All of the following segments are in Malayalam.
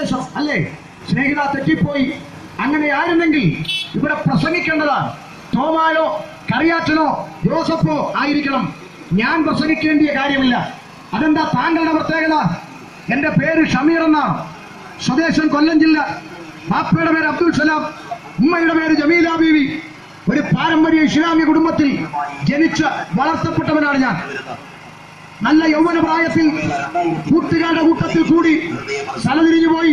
സന്ദേശം അല്ലേ? സ്നേഹിത തെറ്റിപ്പോയി. അങ്ങനെ അങ്ങനെയായിരുന്നെങ്കിൽ ഇവിടെ പ്രസംഗിക്കേണ്ടതാണ്. തോമായോ കറിയാച്ചനോ ജോസഫോ ആയിരിക്കണം. ഞാൻ പ്രസംഗിക്കേണ്ടിയ കാര്യമില്ല. അതെന്താ താങ്കളുടെ പ്രത്യേകത? എന്റെ പേര് ഷമീർ എന്നാണ്. സ്വദേശം കൊല്ലം ജില്ല. ബാപ്പയുടെ പേര് അബ്ദുൽ സലാം. ഉമ്മയുടെ പേര് ജമീല ബീവി. ഒരു പാരമ്പര്യ ഇസ്ലാമിക കുടുംബത്തിൽ ജനിച്ച് വളർത്തപ്പെട്ടവനാണ് ഞാൻ. നല്ല യൗവന പ്രായത്തിൽ കൂട്ടുകാരുടെ കൂട്ടത്തിൽ കൂടി സ്ഥലതിരിഞ്ഞു പോയി.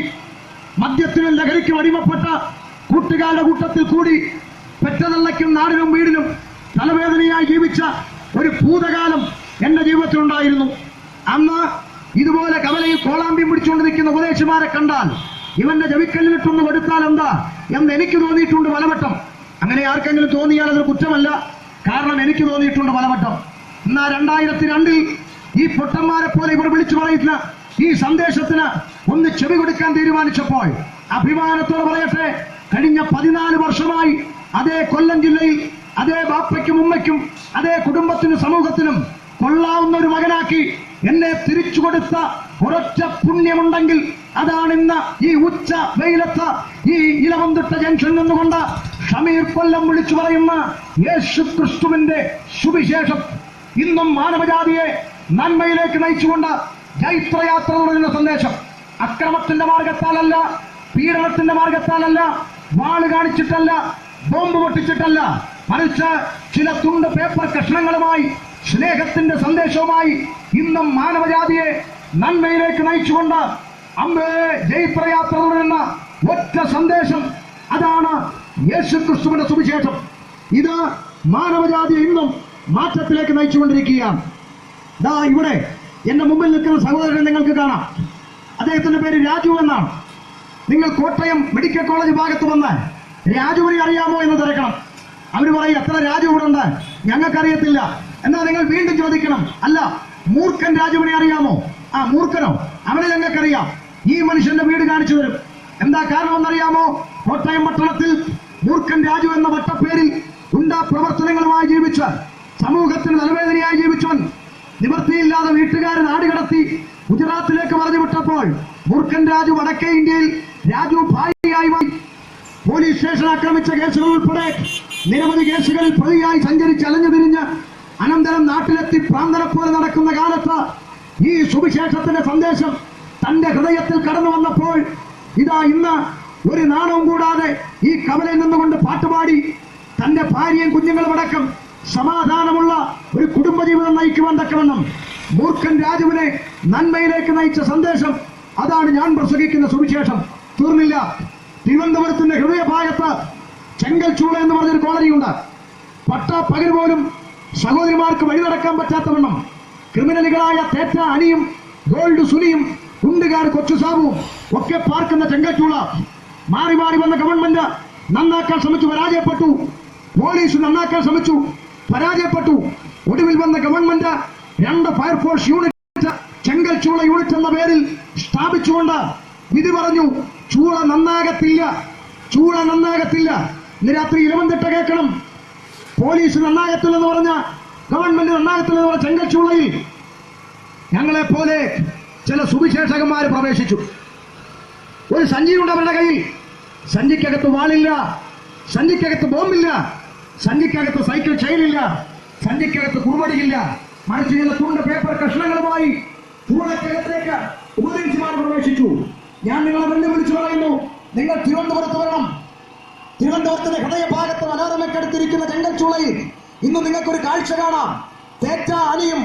മദ്യത്തിനും ലഹരിക്കും അടിമപ്പെട്ട കൂട്ടുകാരുടെ കൂട്ടത്തിൽ കൂടി പെറ്റതള്ളയ്ക്കും നാടിനും വീടിനും തലവേദനയായി ജീവിച്ച ഒരു ഭൂതകാലം എന്റെ ജീവിതത്തിലുണ്ടായിരുന്നു അന്ന് ഇതുപോലെ കവലയിൽ കോളാമ്പി പിടിച്ചുകൊണ്ട് നിൽക്കുന്ന ഉപദേശിമാരെ കണ്ടാൽ ഇവന്റെ ജവിക്കല്ലിട്ടൊന്ന് കൊടുത്താൽ എന്താ എന്ന് എനിക്ക് തോന്നിയിട്ടുണ്ട് പലവട്ടം. അങ്ങനെ ആർക്കെങ്കിലും തോന്നിയാൽ അതൊരു കുറ്റമല്ല. കാരണം എനിക്ക് തോന്നിയിട്ടുണ്ട് പലവട്ടം. എന്നാ രണ്ടായിരത്തി രണ്ടിൽ ഈ പൊട്ടന്മാരെ പോലെ ഇവർ വിളിച്ചു പറയില്ല ഈ സന്ദേശത്തിന് ഒന്ന് ചെവി കൊടുക്കാൻ തീരുമാനിച്ചപ്പോൾ അഭിമാനത്തോട് പറയട്ടെ കഴിഞ്ഞ പതിനാല് വർഷമായി അതേ കൊല്ലം ജില്ലയിൽ അതേ ബാപ്പയ്ക്കും ഉമ്മയ്ക്കും അതേ കുടുംബത്തിനും സമൂഹത്തിനും കൊള്ളാവുന്ന ഒരു മകനാക്കി എന്നെ തിരിച്ചു കൊടുത്ത ഒരൊറ്റ പുണ്യമുണ്ടെങ്കിൽ അതാണ് ഇന്ന് ഈ ഉച്ച വെയിലത്ത് ഈ ഇലവന്തിട്ട ജംഗ്ഷൻ നിന്നുകൊണ്ട് ഷമീർ കൊല്ലം വിളിച്ചു പറയുന്ന യേശു ക്രിസ്തുവിന്റെ സുവിശേഷം. ഇന്നും മാനവജാതിയെ നന്മയിലേക്ക് നയിച്ചുകൊണ്ട് ജൈത്രയാത്ര തുടങ്ങുന്ന സന്ദേശം. അക്രമത്തിന്റെ മാർഗത്താലല്ല പീഡനത്തിന്റെ മാർഗത്താലല്ല വാൾ കാണിച്ചിട്ടല്ല ബോംബ് പൊട്ടിച്ചിട്ടല്ല. മറിച്ച് ചില തുണ്ട് പേപ്പർ കഷ്ണങ്ങളുമായി സ്നേഹത്തിന്റെ സന്ദേശവുമായി ഇന്നും മാനവജാതിയെ നന്മയിലേക്ക് നയിച്ചുകൊണ്ട് അമ്പേ ജൈത്രയാത്ര തുടരുന്ന ഒറ്റ സന്ദേശം. അതാണ് യേശു ക്രിസ്തുവിന്റെ സുവിശേഷം. ഇത് മാനവജാതി ഇന്നും മാറ്റത്തിലേക്ക് നയിച്ചുകൊണ്ടിരിക്കുകയാണ്. ദാ ഇവിടെ എന്റെ മുമ്പിൽ നിൽക്കുന്ന സഹോദരനെ നിങ്ങൾക്ക് കാണാം. അദ്ദേഹത്തിന്റെ പേര് രാജു എന്നാണ്. നിങ്ങൾ കോട്ടയം മെഡിക്കൽ കോളേജ് ഭാഗത്ത് വന്ന് രാജുവിനെ അറിയാമോ എന്ന് തിരക്കണം. അവർ പറയും എത്ര രാജു ഇവിടെ ഉണ്ട്. ഞങ്ങൾക്കറിയത്തില്ല. എന്നാൽ നിങ്ങൾ വീണ്ടും ചോദിക്കണം അല്ല മൂർഖൻ രാജുവിനെ അറിയാമോ? ആ മൂർഖനോ? അവനെ ഞങ്ങൾക്കറിയാം. ഈ മനുഷ്യന്റെ വീട് കാണിച്ചു തരും. എന്താ കാരണമെന്നറിയാമോ? കോട്ടയം പട്ടണത്തിൽ മൂർഖൻ രാജു എന്ന വട്ടപ്പേരിൽ ഗുണ്ടാ പ്രവർത്തനങ്ങളുമായി ജീവിച്ച സമൂഹത്തിന് തലവേദനയായി ജീവിച്ചവൻ നിവൃത്തിയില്ലാതെ വീട്ടുകാരെ നാടുകടത്തി ഗുജറാത്തിലേക്ക് പറഞ്ഞു വിട്ടപ്പോൾ മൂർഖൻ രാജു വടക്കേ ഇന്ത്യയിൽ രാജു ഭാര്യയായി പോലീസ് സ്റ്റേഷൻ ആക്രമിച്ച കേസുകൾ ഉൾപ്പെടെ നിരവധി കേസുകളിൽ പ്രതിയായി സഞ്ചരിച്ച് അലഞ്ഞു തിരിഞ്ഞ് അനന്തരം നാട്ടിലെത്തി പ്രാന്തനെ പോലെ നടക്കുന്ന കാലത്ത് ഈ സുവിശേഷത്തിന്റെ സന്ദേശം തന്റെ ഹൃദയത്തിൽ കടന്നു വന്നപ്പോൾ ഇതാ ഇന്ന് ഒരു നാണവും കൂടാതെ ഈ കവലയിൽ നിന്നുകൊണ്ട് പാട്ടുപാടി തന്റെ ഭാര്യയും കുഞ്ഞുങ്ങളും അടക്കം സമാധാനമുള്ള ഒരു കുടുംബജീവിതം നയിക്കുവാൻ തക്കവണ്ണം മൂർഖൻ രാജുവിനെ നന്മയിലേക്ക് നയിച്ച സന്ദേശം അതാണ് ഞാൻ പ്രസംഗിക്കുന്ന സുവിശേഷം. തീർന്നില്ല. തിരുവനന്തപുരത്തിന്റെ ഹൃദയഭാഗത്ത് ചെങ്കൽ ചൂള എന്ന് പറഞ്ഞൊരു കോളനിയുണ്ട്. പട്ട പകൽ പോലും സഹോദരിമാർക്ക് വഴി നടക്കാൻ പറ്റാത്തവണ്ണം ക്രിമിനലുകളായ തേറ്റ അനിയും ഗോൾഡ് സുനിയും കുണ്ടുകാർ കൊച്ചു സാബുവും ഒക്കെ പാർക്കുന്ന ചെങ്കച്ചൂള മാറി മാറി വന്ന ഗവൺമെന്റ് നന്നാക്കാൻ ശ്രമിച്ചു പരാജയപ്പെട്ടു. പോലീസ് നന്നാക്കാൻ ശ്രമിച്ചു. പരാജയപ്പെട്ടു. ഒടുവിൽ വന്ന ഗവൺമെന്റ് രണ്ട് ഫയർഫോഴ്സ് യൂണിറ്റ് ചെങ്കൽ ചൂള യൂണിറ്റ് എന്ന പേരിൽ സ്ഥാപിച്ചുകൊണ്ട് വിധി പറഞ്ഞു ചൂള നന്നാകത്തില്ല ചൂള നന്നാകത്തില്ല. ഇന്ന് രാത്രി ഇലവന്തിട്ട കേൾക്കണം. പോലീസ് നന്നാകത്തില്ലെന്ന് പറഞ്ഞ ഗവൺമെന്റ് നന്നാകത്തില്ലെന്ന് പറഞ്ഞ ചെങ്കൽ ചൂളയിൽ ഞങ്ങളെ പോലെ ചില സുവിശേഷകന്മാർ പ്രവേശിച്ചു. ഒരു സഞ്ചിയുണ്ട് അവരുടെ കയ്യിൽ. സഞ്ചിക്കകത്ത് വാളില്ല സഞ്ചിക്കകത്ത് ബോംബില്ല. സഞ്ചിക്കകത്ത് സൈക്കിൾ ചെയിനില്ല സഞ്ചിക്കകത്ത് കുറുവടിയില്ല. മറിച്ച് ചില തുണ്ട് പേപ്പർ കഷ്ണങ്ങളുമായി ചൂടക്കകത്തേക്ക് ഉപദേശിമാർ പ്രവേശിച്ചു. ഞാൻ നിങ്ങളെ വെല്ലുവിളിച്ചു പറയുന്നു നിങ്ങൾ തിരുവനന്തപുരത്ത് വരണം. തിരുവനന്തപുരത്തിന്റെ ഹൃദയഭാഗത്ത് മനോരമയ്ക്കടുത്തിരിക്കുന്ന ചെങ്കൽച്ചുളയിൽ ഇന്ന് നിങ്ങൾക്കൊരു കാഴ്ച കാണാം. തേറ്റ അനിയും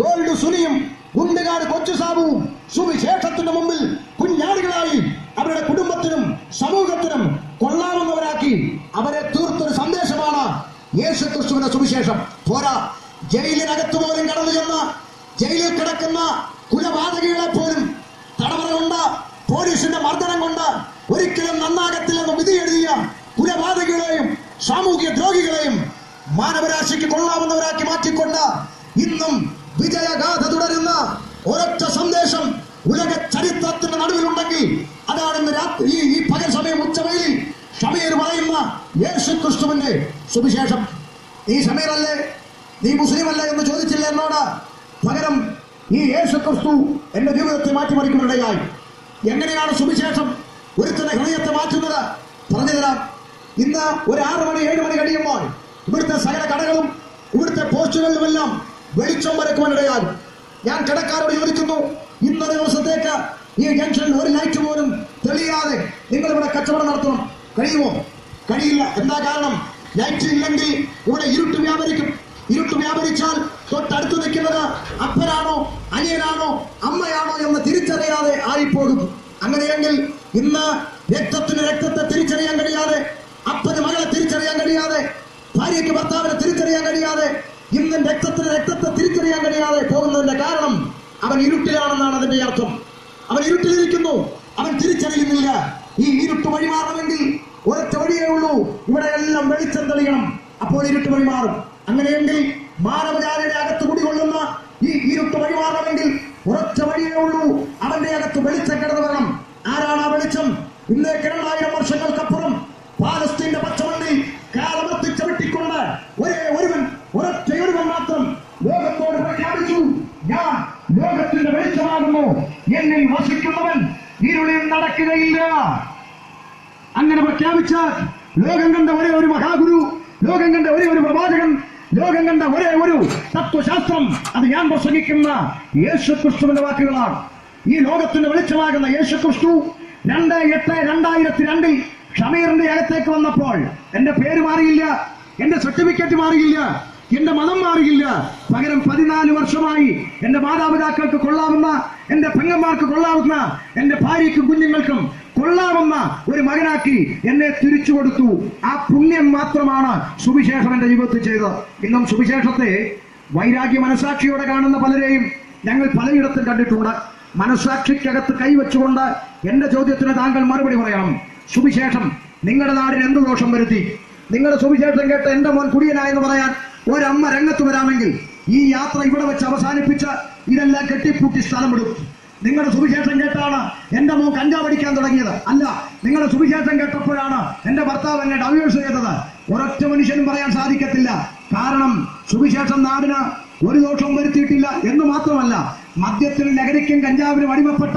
ഗോൾഡ് സുനിയും കുണ്ടുകാട് കൊച്ചു സാബുവും സുവിശേഷത്തിന്റെ മുമ്പിൽ കുഞ്ഞാടുകളായി അവരുടെ കുടുംബത്തിനും സമൂഹത്തിനും കൊള്ളാവുന്നവരാക്കി അവരെ തീർത്തൊരു യേശു ക്രിസ്തുവിന്റെ സുവിശേഷം. പോരാ. ജയിലിനകത്ത് പോലും കടന്നു ചെന്ന് ജയിലിൽ കിടക്കുന്ന കുലപാതകികളെ പോലും തടവറ കൊണ്ട് പോലീസിന്റെ മർദ്ദനം കൊണ്ട് ഒരിക്കലും നന്നാകത്തില്ലെന്ന് വിധി എഴുതിയ കുലപാതകികളെയും സാമൂഹ്യ ദ്രോഹികളെയും മാനവരാശിക്ക് കൊള്ളാവുന്നവരാക്കി മാറ്റിക്കൊണ്ട് ഇന്നും വിജയഗാഥ തുടരുന്ന ഒരൊറ്റ സന്ദേശം ഉലക ചരിത്രത്തിന്റെ നടുവിലുണ്ടെങ്കിൽ അതാണ് ഇന്ന് രാത്രി ഈ പകൽ സമയം ഉച്ചവെയിൽ ഷമീർ പറയുന്ന യേശു ക്രിസ്തുവിന്റെ സുവിശേഷം. നീ ഷമീറല്ലേ നീ മുസ്ലിം അല്ലേ എന്ന് ചോദിച്ചില്ല എന്നോട്? പകരം ഈ യേശു ക്രിസ്തു എന്റെ ജീവിതത്തെ മാറ്റിമറിക്കുന്നിടയായി എങ്ങനെയാണ് സുവിശേഷം ഒരുത്തന്റെ ഹൃദയത്തെ മാറ്റുന്നത്? പറഞ്ഞുതരാം. ഇന്ന് ഒരു ആറ് മണി ഏഴ് മണി കഴിയുമ്പോൾ ഇവിടുത്തെ സകല കടകളും ഇവിടുത്തെ പോസ്റ്റുകളിലുമെല്ലാം വെളിച്ചം വരക്കുവാനിടയാകും ഞാൻ കടക്കാരോട് ചോദിക്കുന്നു ഇന്ന ദിവസത്തേക്ക് ഈ ജംഗ്ഷനിൽ ഒരു ലൈറ്റ് പോലും തെളിയാതെ നിങ്ങൾ ഇവിടെ കച്ചവടം നടത്തണം. കഴിയുമോ? കഴിയില്ല. എന്താ കാരണം? ലൈറ്റ് ഇല്ലെങ്കിൽ ഇവിടെ ഇരുട്ട് വ്യാപരിക്കും. ഇരുട്ട് വ്യാപരിച്ചാൽ തൊട്ടടുത്ത് നിൽക്കുന്നത് അപ്പനാണോ അനിയനാണോ അമ്മയാണോ എന്ന് തിരിച്ചറിയാതെ ആയിപ്പോകും. അങ്ങനെയെങ്കിൽ ഇന്ന് രക്തത്തിന് രക്തത്തെ തിരിച്ചറിയാൻ കഴിയാതെ അപ്പന് മകളെ തിരിച്ചറിയാൻ കഴിയാതെ ഭാര്യയ്ക്ക് ഭർത്താവിനെ തിരിച്ചറിയാൻ കഴിയാതെ ഇന്ന് രക്തത്തിന് രക്തത്തെ തിരിച്ചറിയാൻ കഴിയാതെ പോകുന്നതിന്റെ കാരണം അവൻ ഇരുട്ടിലാണെന്നാണ് അതിന്റെ അർത്ഥം. അവൻ ഇരുട്ടിലിരിക്കുന്നു. അവൻ തിരിച്ചറിയുന്നില്ല. ഈ ഇരുട്ട് വഴിമാറണമെങ്കിൽ ഒരൊറ്റ വഴിയേ ഉള്ളൂ. ഇവിടെ എല്ലാം വെളിച്ചം തെളിയണം. അപ്പോൾ ഇരുട്ട് വഴിമാറും അങ്ങനെയെങ്കിൽ മാനവജാലയുടെ അകത്ത് കുടികൊള്ളുന്ന ഈ ഇരുട്ട് വഴിമാറണമെങ്കിൽ ഒരൊറ്റ വഴിയേ ഉള്ളൂ. അവന്റെ അകത്ത് വെളിച്ചം കിടന്നു വരണം. ആരാണ് ആ വെളിച്ചം? ഇന്ന് രണ്ടായിരം വർഷങ്ങൾക്കപ്പുറം പാലസ്തീന്റെ പച്ചമണ്ണിൽ കാലമർത്തി ചവിട്ടിക്കൊണ്ട് ഒരേ ഒരുവൻ ഒരൊറ്റ ഒരുവൻ മാത്രം ലോകത്തോട് പ്രഖ്യാപിച്ചു. ഞാൻ ലോകത്തിന്റെ വെളിച്ചമാകുന്നു. എന്നിൽ വസിക്കുന്നവൻ ഇരുളിൽ നടക്കുകയില്ല. അങ്ങനെ പ്രഖ്യാപിച്ചാൽ ലോകം കണ്ട ഒരേ ഒരു മഹാഗുരു ലോകം കണ്ട ഒരേ ഒരു പ്രവാചകൻ ലോകം കണ്ട ഒരേ ഒരു തത്വശാസ്ത്രം. അത് ഞാൻ പ്രസംഗിക്കുന്ന യേശുക്രിസ്തുവിന്റെ വാക്കുകളാണ്. ഈ ലോകത്തിന്റെ വെളിച്ചമാകുന്ന യേശുക്രിസ്തു രണ്ട് എട്ട് രണ്ടായിരത്തി രണ്ടിൽ ഷമീറിന്റെ അകത്തേക്ക് വന്നപ്പോൾ എന്റെ പേര് മാറിയില്ല എന്റെ സർട്ടിഫിക്കറ്റ് മാറിയില്ല. എന്റെ മതം മാറിയില്ല. പകരം പതിനാല് വർഷമായി എന്റെ മാതാപിതാക്കൾക്ക് കൊള്ളാവുന്ന എന്റെ പെങ്ങന്മാർക്ക് കൊള്ളാവുന്ന എന്റെ ഭാര്യയ്ക്കും കുഞ്ഞുങ്ങൾക്കും കൊള്ളാവുന്ന ഒരു മകനാക്കി എന്നെ തിരിച്ചു കൊടുത്തു. ആ പുണ്യം മാത്രമാണ് സുവിശേഷം എന്റെ ജീവിതത്തിൽ ചെയ്തത്. ഇന്നും സുവിശേഷത്തെ വൈരാഗ്യ മനസാക്ഷിയോടെ കാണുന്ന പലരെയും ഞങ്ങൾ പലയിടത്തും കണ്ടിട്ടുണ്ട്. മനസാക്ഷിക്കകത്ത് കൈവച്ചുകൊണ്ട് എന്റെ ചോദ്യത്തിന് താങ്കൾ മറുപടി പറയണം. സുവിശേഷം നിങ്ങളുടെ നാടിന് എന്ത് ദോഷം വരുത്തി? നിങ്ങളുടെ സുവിശേഷം കേട്ട് എന്റെ മോൻ കുടിയനായെന്ന് പറയാൻ ഒരമ്മ രംഗത്ത് വരാമെങ്കിൽ ഈ യാത്ര ഇവിടെ വെച്ച് അവസാനിപ്പിച്ച് ഇതെല്ലാം കെട്ടിപ്പൂട്ടി സ്ഥലം വിടും നിങ്ങളുടെ സുവിശേഷം കേട്ടാണ് എന്റെ മോൻ കഞ്ചാവ് അടിക്കാൻ തുടങ്ങിയത്. അല്ല നിങ്ങളുടെ സുവിശേഷം കേട്ടപ്പോഴാണ് എന്റെ ഭർത്താവ് എന്നെ ഡവേഴ്സ് ചെയ്തത്. ഒരൊറ്റ മനുഷ്യനും പറയാൻ സാധിക്കത്തില്ല. കാരണം സുവിശേഷം നാടിന് ഒരു ദോഷം വരുത്തിയിട്ടില്ല എന്ന് മാത്രമല്ല മദ്യത്തിന് ലഹരിക്കും കഞ്ചാവിനും അടിമപ്പെട്ട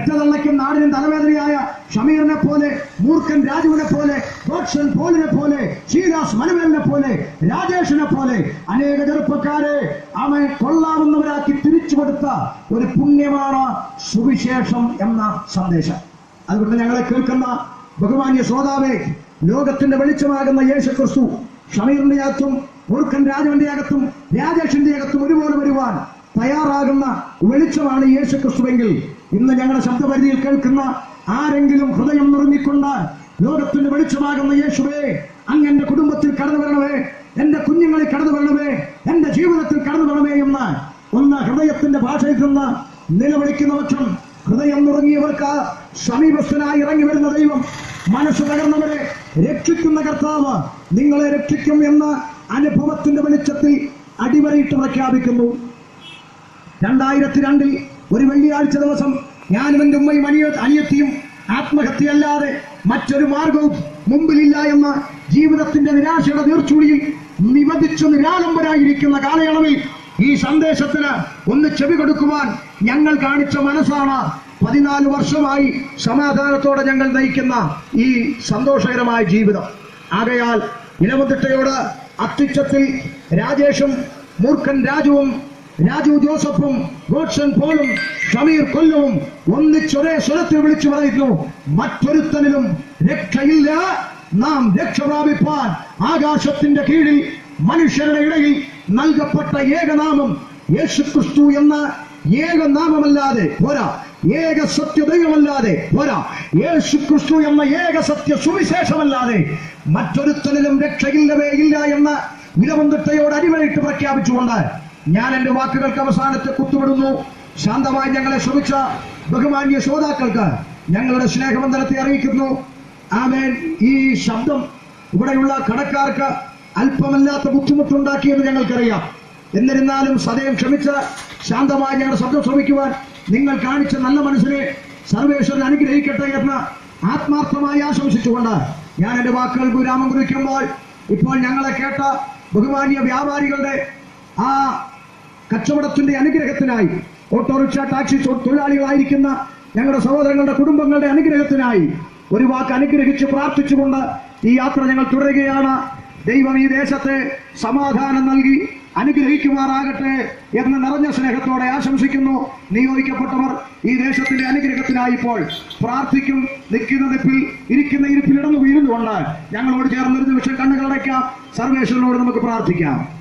പെറ്റതള്ളയ്ക്കും നാടിനും തലവേദനയായ ഷമീറിനെ പോലെ മൂർഖൻ രാജുവിനെ പോലെ ഗോഡ്സൺ പോളിനെ പോലെ ശ്രീദാസ് മനുവേലിനെ പോലെ രാജേഷിനെ പോലെ അനേക ചെറുപ്പക്കാരെ അവൻ കൊള്ളാവുന്നവരാക്കി തിരിച്ചു കൊടുത്ത ഒരു പുണ്യമാണ് സുവിശേഷം എന്ന സന്ദേശം. അതുകൊണ്ട് ഞങ്ങളെ കേൾക്കുന്ന ബഹുമാന്യ ശ്രോതാവേ ലോകത്തിന്റെ വെളിച്ചമാകുന്ന യേശു ക്രിസ്തു ഷമീറിന്റെ അകത്തും മൂർഖൻ രാജുവിന്റെ അകത്തും രാജേഷിന്റെ അകത്തും ഒരുപോലെ വരുവാൻ തയ്യാറാകുന്ന വെളിച്ചമാണ് യേശു ക്രിസ്തുവെങ്കിൽ ഇന്ന് ഞങ്ങളുടെ ശബ്ദപരിധിയിൽ കേൾക്കുന്ന ആരെങ്കിലും ഹൃദയം നിർമ്മിക്കൊണ്ട് ലോകത്തിന്റെ വെളിച്ചമാകുന്ന യേശുവേ അങ്ങ് എന്റെ കുടുംബത്തിൽ കടന്നു വരണമേ എന്റെ കുഞ്ഞുങ്ങളിൽ കടന്നു വരണമേ എന്റെ ജീവിതത്തിൽ കടന്നു വരണമേ എന്ന് ഒന്ന് ഹൃദയത്തിന്റെ ഭാഷയിൽ നിന്ന് നിലവിളിക്കുന്ന പക്ഷം ഹൃദയം നുറങ്ങിയവർക്ക് സമീപസ്ഥനായി ഇറങ്ങി വരുന്ന ദൈവം മനസ്സ് തകർന്നവരെ രക്ഷിക്കുന്ന കർത്താവ് നിങ്ങളെ രക്ഷിക്കും എന്ന് അനുഭവത്തിന്റെ വെളിച്ചത്തിൽ അടിവരയിട്ട് പ്രഖ്യാപിക്കുന്നു. രണ്ടായിരത്തി രണ്ടിൽ ഒരു വെള്ളിയാഴ്ച ദിവസം ഞാനും എന്റെ ഉമ്മയും അനിയ അനിയത്തിയും ആത്മഹത്യയല്ലാതെ മറ്റൊരു മാർഗവും മുമ്പിലില്ല എന്ന ജീവിതത്തിന്റെ നിരാശയുടെ നീർച്ചുളിയിൽ നിവധിച്ചു നിരാലംബരായിരിക്കുന്ന കാലയളവിൽ ഈ സന്ദേശത്തിന് ഒന്ന് ചെവി കൊടുക്കുവാൻ ഞങ്ങൾ കാണിച്ച മനസ്സാണ് പതിനാല് വർഷമായി സമാധാനത്തോടെ ഞങ്ങൾ നയിക്കുന്ന ഈ സന്തോഷകരമായ ജീവിതം. ആകയാൽ ഇലവത്തിട്ടയോട് അത്യുച്ചത്തിൽ രാജേഷും മൂർഖൻ രാജുവും രാജു ജോസഫും ഗോഡ്സൺ പോലും ഷമീർ കൊല്ലവും ഒന്നിച്ചൊരേ സ്വരത്തിൽ വിളിച്ചു പറയുന്നു മറ്റൊരുത്തനിലും രക്ഷയില്ല. നാം രക്ഷ പ്രാപിപ്പാൻ ആകാശത്തിന്റെ കീഴിൽ മനുഷ്യരുടെ ഇടയിൽ നൽകപ്പെട്ട ഏകനാമം യേശുക്രിസ്തു എന്ന ഏകനാമമല്ലാതെ പോരാ. ഏക സത്യ ദൈവമല്ലാതെ പോരാ. യേശു ക്രിസ്തു എന്ന ഏക സത്യ സുവിശേഷമല്ലാതെ മറ്റൊരുത്തനിലും രക്ഷയില്ലവേ ഇല്ല എന്ന നിലവന്തട്ടയോട് അടിവരയിട്ട് പ്രഖ്യാപിച്ചുകൊണ്ട് ഞാൻ എന്റെ വാക്കുകൾക്ക് അവസാനത്തെ കുത്തുവിടുന്നു ശാന്തമായി ഞങ്ങളെ ശ്രമിച്ച ബഹുമാന്യ ശ്രോതാക്കൾക്ക് ഞങ്ങളുടെ സ്നേഹബന്ധനത്തെ അറിയിക്കുന്നു. ആമേൻ. ഈ ശബ്ദം ഇവിടെയുള്ള കടക്കാർക്ക് അല്പമല്ലാത്ത ബുദ്ധിമുട്ടുണ്ടാക്കിയെന്ന് ഞങ്ങൾക്കറിയാം. എന്നിരുന്നാലും സദയം ക്ഷമിച്ച് ശാന്തമായി ഞങ്ങളുടെ ശബ്ദം ശ്രമിക്കുവാൻ നിങ്ങൾ കാണിച്ച നല്ല മനസ്സിനെ സർവേശ്വരൻ അനുഗ്രഹിക്കട്ടെ എന്ന് ആത്മാർത്ഥമായി ആശംസിച്ചുകൊണ്ട് ഞാൻ എന്റെ വാക്കുകൾ വിരാമം കുറിക്കുമ്പോൾ ഇപ്പോൾ ഞങ്ങളെ കേട്ട ബഹുമാന്യ വ്യാപാരികളുടെ ആ കച്ചവടത്തിന്റെ അനുഗ്രഹത്തിനായി ഓട്ടോറിക്ഷ ടാക്സി തൊഴിലാളികളായിരിക്കുന്ന ഞങ്ങളുടെ സഹോദരങ്ങളുടെ കുടുംബങ്ങളുടെ അനുഗ്രഹത്തിനായി ഒരു വാക്ക് അനുഗ്രഹിച്ച് പ്രാർത്ഥിച്ചുകൊണ്ട് ഈ യാത്ര ഞങ്ങൾ തുടരുകയാണ്. ദൈവം ഈ ദേശത്തെ സമാധാനം നൽകി അനുഗ്രഹിക്കുമാറാകട്ടെ എന്ന് നിറഞ്ഞ സ്നേഹത്തോടെ ആശംസിക്കുന്നു. നിയോഗിക്കപ്പെട്ടവർ ഈ ദേശത്തിന്റെ അനുഗ്രഹത്തിനായി ഇപ്പോൾ പ്രാർത്ഥിക്കും. നിൽക്കുന്ന നിപ്പിൽ ഇരിക്കുന്ന ഇരിപ്പിൽ ഇടന്നു വീഴുന്നുകൊണ്ട് ഞങ്ങളോട് ചേർന്നൊരു നിമിഷം കണ്ണുകളടയ്ക്കാം സർവേശ്വരനോട് നമുക്ക് പ്രാർത്ഥിക്കാം.